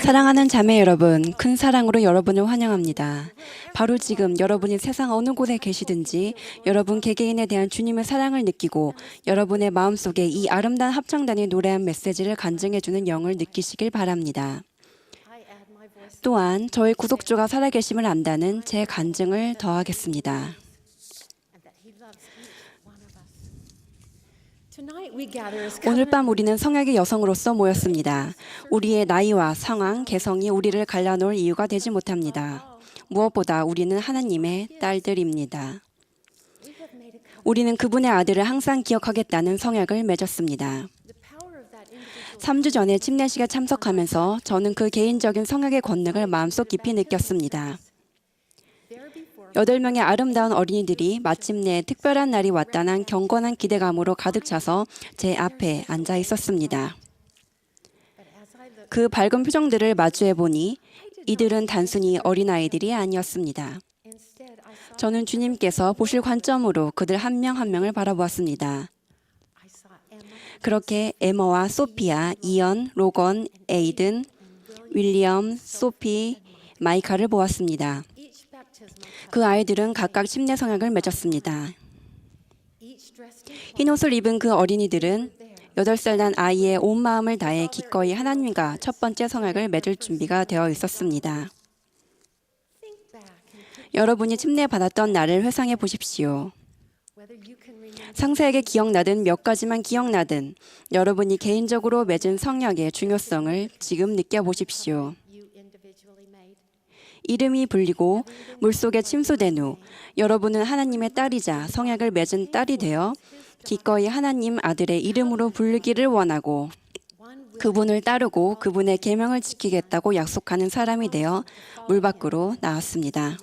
사랑하는 자매 여러분, 큰 사랑으로 여러분을 환영합니다. 바로 지금 여러분이 세상 어느 곳에 계시든지 여러분 개개인에 대한 주님의 사랑을 느끼고 여러분의 마음속에 이 아름다운 합창단이 노래한 메시지를 간증해주는 영을 느끼시길 바랍니다. 또한 저희 구속주가 살아계심을 안다는 제 간증을 더하겠습니다. 오늘 밤 우리는 성약의 여성으로서 모였습니다. 우리의 나이와 상황, 개성이 우리를 갈라놓을 이유가 되지 못합니다. 무엇보다 우리는 하나님의 딸들입니다. 우리는 그분의 아들을 항상 기억하겠다는 성약을 맺었습니다. The power of that individual 3주 전에 침례식에 참석하면서 저는 그 개인적인 성약의 권능을 마음속 깊이 느꼈습니다. 여덟 명의 아름다운 어린이들이 마침내 특별한 날이 왔다는 경건한 기대감으로 가득 차서 제 앞에 앉아 있었습니다. 그 밝은 표정들을 마주해 보니 이들은 단순히 어린아이들이 아니었습니다. 저는 주님께서 보실 관점으로 그들 한 명한 명을 바라보았습니다. 그렇게 에머와 소피아, 이언, 로건, 에이든, 윌리엄, 소피, 마이카를 보았습니다. 그 아이들은 각각 침례 성약을 맺었습니다. each dressed in 흰 옷을 입은 그 어린이들은 8살 난 아이의 온 마음을 다해 기꺼이 하나님과 첫 번째 성약을 맺을 준비가 되어 있었습니다. 여러분이 침례 받았던 날을 회상해 보십시오. 상세하게 기억나든 몇 가지만 기억나든 여러분이 개인적으로 맺은 성약의 중요성을 지금 느껴보십시오. 이름이 불리고 물속에 침수된 후 여러분은 하나님의 딸이자 성약을 맺은 딸이 되어 기꺼이 하나님 아들의 이름으로 부르기를 원하고 그분을 따르고 그분의 계명을 지키겠다고 약속하는 사람이 되어 물 밖으로 나왔습니다.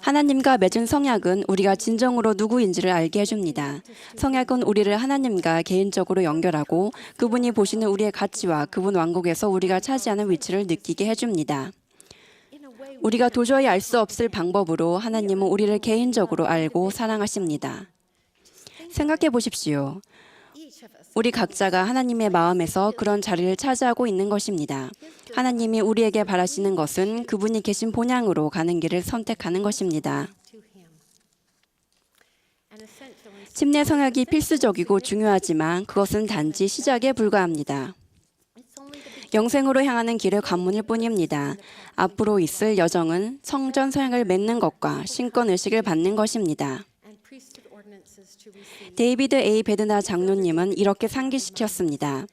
하나님과 맺은 성약은 우리가 진정으로 누구인지를 알게 해줍니다. 성약은 우리를 하나님과 개인적으로 연결하고 그분이 보시는 우리의 가치와 그분 왕국에서 우리가 차지하는 위치를 느끼게 해줍니다. 우리가 도저히 알 수 없을 방법으로 하나님은 우리를 개인적으로 알고 사랑하십니다. 생각해 보십시오. 우리 각자가 하나님의 마음에서 그런 자리를 차지하고 있는 것입니다. 하나님이 우리에게 바라시는 것은 그분이 계신 본향으로 가는 길을 선택하는 것입니다. 침례 성약이 필수적이고 중요하지만 그것은 단지 시작에 불과합니다. 영생으로 향하는 길의 관문일 뿐입니다. 앞으로 있을 여정은 성전 성약을 맺는 것과 신권 의식을 받는 것입니다. 데이비드 A 베드나 장로님은 이렇게 상기시켰습니다.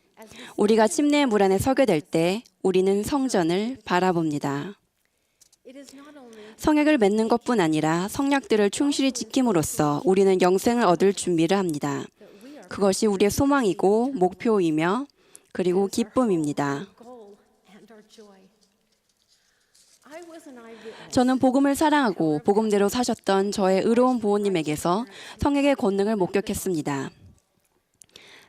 우리가 침례의 물 안에 서게 될 때 우리는 성전을 바라봅니다. 성약을 맺는 것뿐 아니라 성약들을 충실히 지킴으로써 우리는 영생을 얻을 준비를 합니다. 그것이 우리의 소망이고 목표이며 그리고 기쁨입니다. 저는 복음을 사랑하고 복음대로 사셨던 저의 의로운 부모님에게서 성약의 권능을 목격했습니다.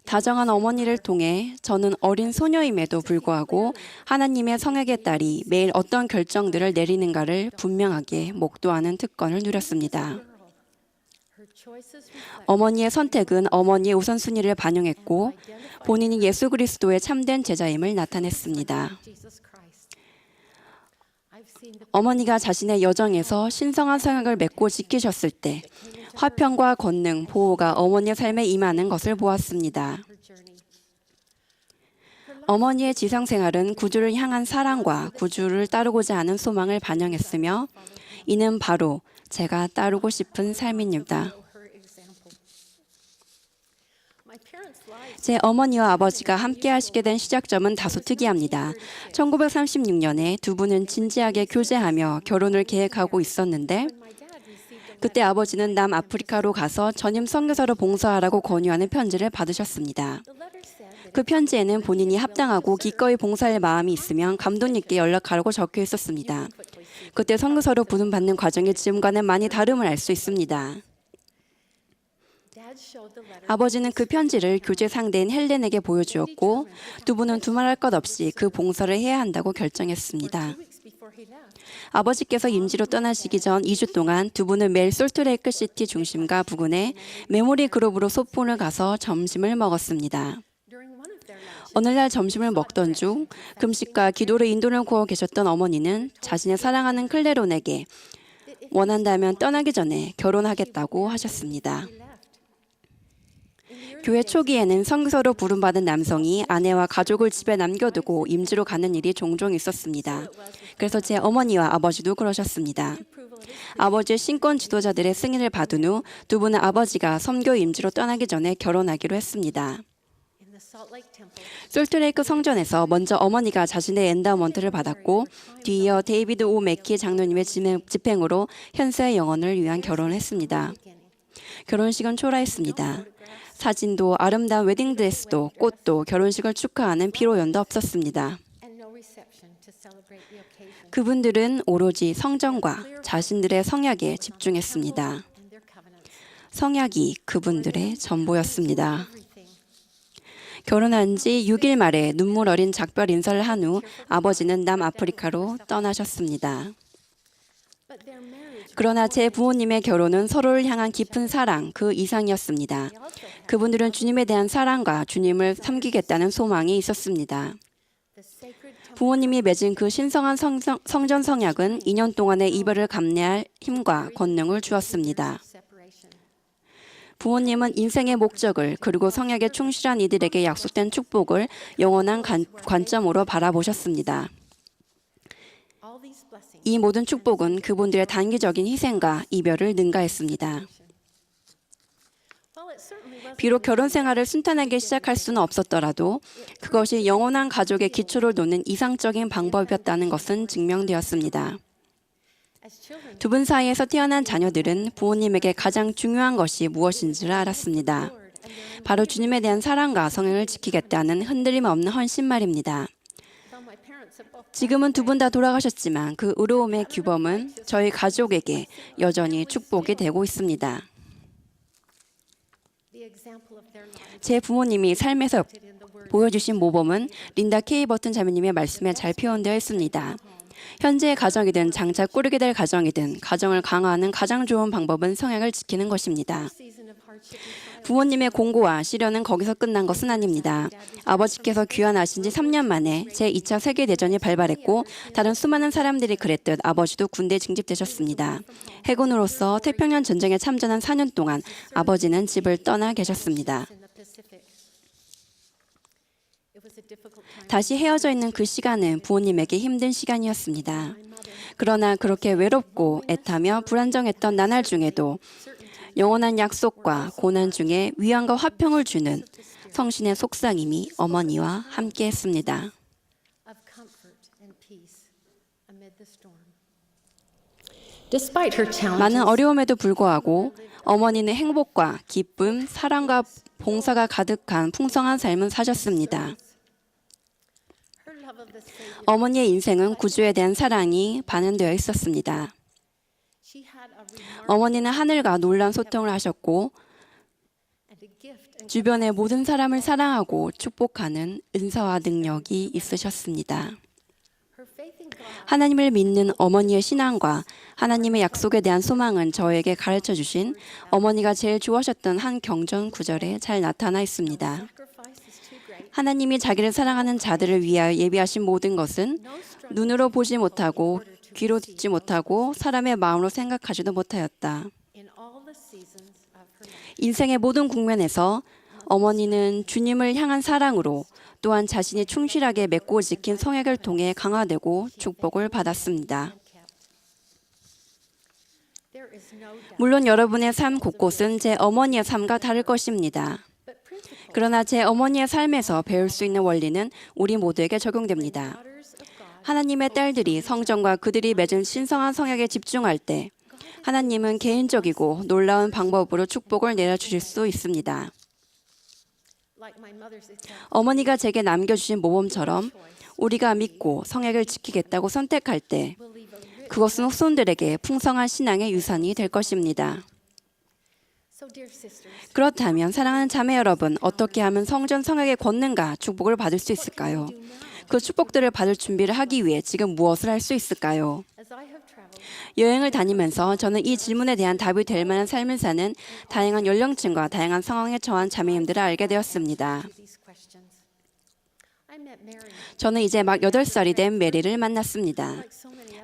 다정한 어머니를 통해 저는 어린 소녀임에도 불구하고 하나님의 성약의 딸이 매일 어떤 결정들을 내리는가를 분명하게 목도하는 특권을 누렸습니다. 어머니의 선택은 어머니의 우선순위를 반영했고 본인이 예수 그리스도의 참된 제자임을 나타냈습니다. 어머니가 자신의 여정에서 신성한 성약을 맺고 지키셨을 때 화평과 권능, 보호가 어머니의 삶에 임하는 것을 보았습니다. 어머니의 지상 생활은 구주를 향한 사랑과 구주를 따르고자 하는 소망을 반영했으며 이는 바로 제가 따르고 싶은 삶입니다. 제 어머니와 아버지가 함께 하시게 된 시작점은 다소 특이합니다. 1936년에 두 분은 진지하게 교제하며 결혼을 계획하고 있었는데 그때 아버지는 남아프리카로 가서 전임 선교사로 봉사하라고 권유하는 편지를 받으셨습니다. 그 편지에는 본인이 합당하고 기꺼이 봉사할 마음이 있으면 감독님께 연락하라고 적혀 있었습니다. 그때 선교사로 부름받는 과정이 지금과는 많이 다름을 알 수 있습니다. 아버지는 그 편지를 교제 상대인 헬렌에게 보여주었고 두 분은 두말할 것 없이 그 봉사를 해야 한다고 결정했습니다. 아버지께서 인지로 떠나시기 전 2주 동안 두 분은 매일 솔트레이크 시티 중심가 부근에 메모리 그룹으로 소폰을 가서 점심을 먹었습니다. 어느 날 점심을 먹던 중 금식과 기도로 인도를 구하고 계셨던 어머니는 자신의 사랑하는 클레론에게 원한다면 떠나기 전에 결혼하겠다고 하셨습니다. 교회 초기에는 성서로 부름받은 남성이 아내와 가족을 집에 남겨두고 임지로 가는 일이 종종 있었습니다. 그래서 제 어머니와 아버지도 그러셨습니다. 아버지의 신권 지도자들의 승인을 받은 후 두 분은 아버지가 선교 임지로 떠나기 전에 결혼하기로 했습니다. 솔트레이크 성전에서 먼저 어머니가 자신의 엔다먼트를 받았고 뒤이어 데이비드 오 맥키 장로님의 집행- 집행으로 현세의 영혼을 위한 결혼을 했습니다. 결혼식은 초라했습니다. 사진도 아름다운 웨딩드레스도 꽃도 결혼식을 축하하는 피로연도 없었습니다. 그분들은 오로지 성전과 자신들의 성약에 집중했습니다. 성약이 그분들의 전부였습니다. 결혼한 지 6일 말에 눈물 어린 작별 인사를 한 후 아버지는 남아프리카로 떠나셨습니다. 그러나 제 부모님의 결혼은 서로를 향한 깊은 사랑 그 이상이었습니다. 그분들은 주님에 대한 사랑과 주님을 섬기겠다는 소망이 있었습니다. 부모님이 맺은 그 신성한 성성, 성전 성약은 2년 동안의 이별을 감내할 힘과 권능을 주었습니다. 부모님은 인생의 목적을 그리고 성약에 충실한 이들에게 약속된 축복을 영원한 관, 관점으로 바라보셨습니다. 이 모든 축복은 그분들의 단기적인 희생과 이별을 능가했습니다. 비록 결혼 생활을 순탄하게 시작할 수는 없었더라도 그것이 영원한 가족의 기초를 놓는 이상적인 방법이었다는 것은 증명되었습니다. 두 분 사이에서 태어난 자녀들은 부모님에게 가장 중요한 것이 무엇인지를 알았습니다. 바로 주님에 대한 사랑과 성행을 지키겠다는 흔들림 없는 헌신 말입니다. 지금은 두 분 다 돌아가셨지만 그 의로움의 규범은 저희 가족에게 여전히 축복이 되고 있습니다. 제 부모님이 삶에서 보여주신 모범은 린다 케이 버튼 자매님의 말씀에 잘 표현되어 있습니다. 현재의 가정이든 장차 꾸리게 될 가정이든 가정을 강화하는 가장 좋은 방법은 성향을 지키는 것입니다. 부모님의 공고와 시련은 거기서 끝난 것은 아닙니다. 아버지께서 귀환하신 지 3년 만에 제2차 세계대전이 발발했고 다른 수많은 사람들이 그랬듯 아버지도 군대에 징집되셨습니다. 해군으로서 태평양 전쟁에 참전한 4년 동안 아버지는 집을 떠나 계셨습니다. 다시 헤어져 있는 그 시간은 부모님에게 힘든 시간이었습니다. 그러나 그렇게 외롭고 애타며 불안정했던 나날 중에도 영원한 약속과 고난 중에 위안과 화평을 주는 성신의 속삭임이 어머니와 함께 했습니다. her challenges, 많은 어려움에도 불구하고 어머니는 행복과 기쁨, 사랑과 봉사가 가득한 풍성한 삶을 사셨습니다. 어머니의 인생은 구주에 대한 사랑이 반응되어 있었습니다. 어머니는 하늘과 놀란 소통을 하셨고 주변의 모든 사람을 사랑하고 축복하는 은사와 능력이 있으셨습니다. 하나님을 믿는 어머니의 신앙과 하나님의 약속에 대한 소망은 저에게 가르쳐 주신 어머니가 제일 좋아하셨던 한 경전 구절에 잘 나타나 있습니다. 하나님이 자기를 사랑하는 자들을 위하여 예비하신 모든 것은 눈으로 보지 못하고 귀로 듣지 못하고 사람의 마음으로 생각하지도 못하였다. 인생의 모든 국면에서 어머니는 주님을 향한 사랑으로 또한 자신이 충실하게 맺고 지킨 성약을 통해 강화되고 축복을 받았습니다. 물론 여러분의 삶 곳곳은 제 어머니의 삶과 다를 것입니다. 그러나 제 어머니의 삶에서 배울 수 있는 원리는 우리 모두에게 적용됩니다. 하나님의 딸들이 성전과 그들이 맺은 신성한 성약에 집중할 때 하나님은 개인적이고 놀라운 방법으로 축복을 내려주실 수 있습니다. 어머니가 제게 남겨주신 모범처럼 우리가 믿고 성약을 지키겠다고 선택할 때 그것은 후손들에게 풍성한 신앙의 유산이 될 것입니다. 그렇다면 사랑하는 자매 여러분, 어떻게 하면 성전 성약의 권능과 축복을 받을 수 있을까요? 그 축복들을 받을 준비를 하기 위해 지금 무엇을 할 수 있을까요? 여행을 다니면서 저는 이 질문에 대한 답이 될 만한 삶을 사는 다양한 연령층과 다양한 상황에 처한 자매님들을 알게 되었습니다. 저는 이제 막 8살이 된 메리를 만났습니다.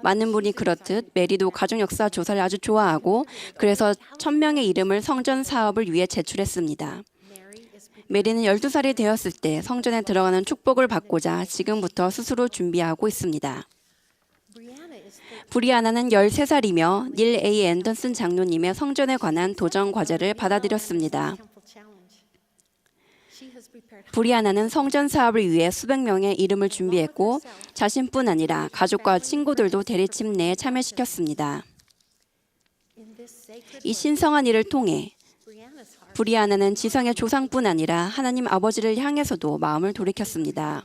많은 분이 그렇듯 메리도 가족 역사 조사를 아주 좋아하고 그래서 천명의 이름을 성전 사업을 위해 제출했습니다. 메리는 12살이 되었을 때 성전에 들어가는 축복을 받고자 지금부터 스스로 준비하고 있습니다. Brianna is 13. 브리아나는 13살이며 닐 A. 앤더슨 장로님의 성전에 관한 도전 과제를 받아들였습니다. 브리아나는 성전 사업을 위해 수백 명의 이름을 준비했고 자신뿐 아니라 가족과 친구들도 대리 침례에 참여시켰습니다. 이 신성한 일을 통해. 브리아나는 지성의 조상뿐 아니라 하나님 아버지를 향해서도 마음을 돌이켰습니다.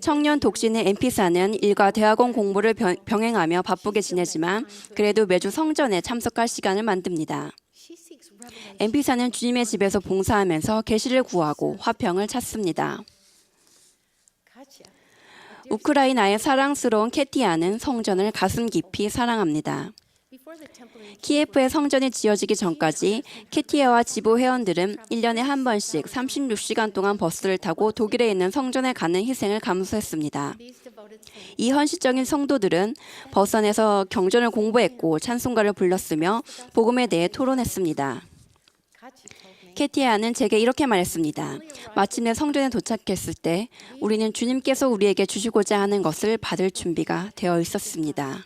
청년 독신의 엠피사는 일과 대학원 공부를 병- 병행하며 바쁘게 지내지만 그래도 매주 성전에 참석할 시간을 만듭니다. 엠피사는 주님의 집에서 봉사하면서 계시를 구하고 화평을 찾습니다. 우크라이나의 사랑스러운 캐티아는 성전을 가슴 깊이 사랑합니다. 키예프의 성전이 지어지기 전까지 캐티아와 지보 회원들은 1년에 한 번씩 36시간 동안 버스를 타고 독일에 있는 성전에 가는 희생을 감수했습니다. 이 헌신적인 성도들은 버선에서 경전을 공부했고 찬송가를 불렀으며 복음에 대해 토론했습니다. 캐티아는 제게 이렇게 말했습니다. 마침내 성전에 도착했을 때 우리는 주님께서 우리에게 주시고자 하는 것을 받을 준비가 되어 있었습니다.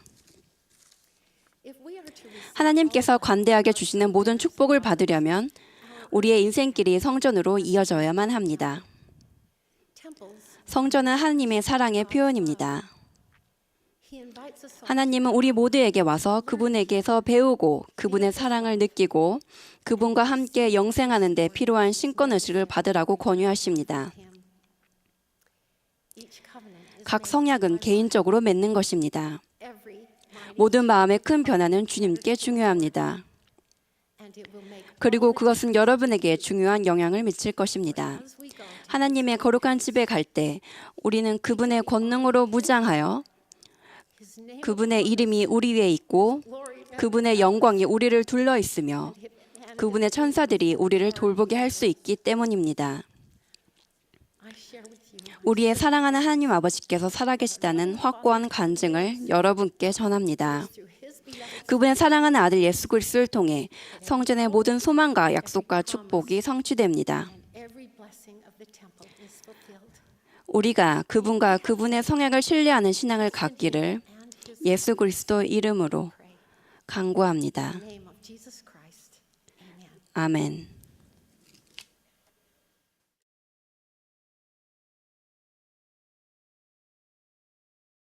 하나님께서 관대하게 주시는 모든 축복을 받으려면 우리의 인생길이 성전으로 이어져야만 합니다. 성전은 하나님의 사랑의 표현입니다. 하나님은 우리 모두에게 와서 그분에게서 배우고 그분의 사랑을 느끼고 그분과 함께 영생하는 데 필요한 신권 의식을 받으라고 권유하십니다. 각 성약은 개인적으로 맺는 것입니다. 모든 마음의 큰 변화는 주님께 중요합니다. 그리고 그것은 여러분에게 중요한 영향을 미칠 것입니다. 하나님의 거룩한 집에 갈 때 우리는 그분의 권능으로 무장하여 그분의 이름이 우리 위에 있고 그분의 영광이 우리를 둘러 있으며 그분의 천사들이 우리를 돌보게 할 수 있기 때문입니다. 우리의 사랑하는 하나님 아버지께서 살아계시다는 확고한 간증을 여러분께 전합니다. 그분의 사랑하는 아들 예수 그리스도를 통해 성전의 모든 소망과 약속과 축복이 성취됩니다. 우리가 그분과 그분의 성약을 신뢰하는 신앙을 갖기를 예수 그리스도 이름으로 amen 아멘.